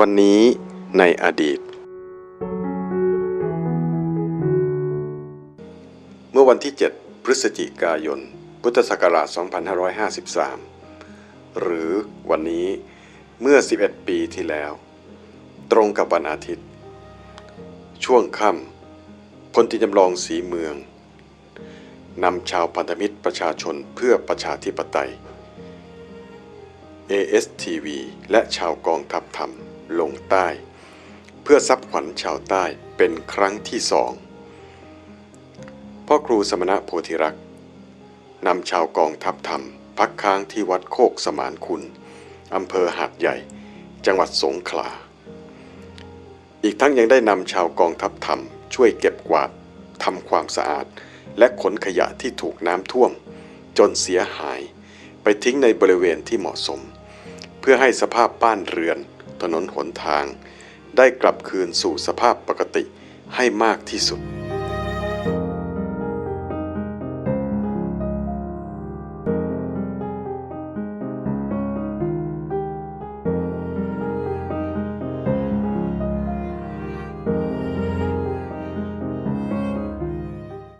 วันนี้ในอดีต เมื่อวันที่ 7 พฤศจิกายน พุทธศักราช 2553 หรือวันนี้เมื่อ 11 ปีที่แล้ว ตรงกับวันอาทิตย์ ช่วงค่ำพลตรีจำลองสีเมืองนำชาวพันธมิตรประชาชนเพื่อประชาธิปไตย ASTV และชาวกองทัพธรรม ลงใต้ เพื่อซับขวัญชาวใต้เป็นครั้งที่สองพ่อครูสมณะโพธิรักษ์นำชาวกองทัพธรรม พักค้างที่วัดโคกสมานคุณอำเภอหาดใหญ่ จังหวัดสงขลา อีกทั้งยังได้นำชาวกองทัพธรรม ช่วยเก็บกวาดทำความสะอาด และขนขยะที่ถูกน้ำท่วม จนเสียหาย ไปทิ้งในบริเวณที่เหมาะสม เพื่อให้สภาพบ้านเรือน ถนนหนทาง ได้กลับคืนสู่สภาพปกติให้มากที่สุด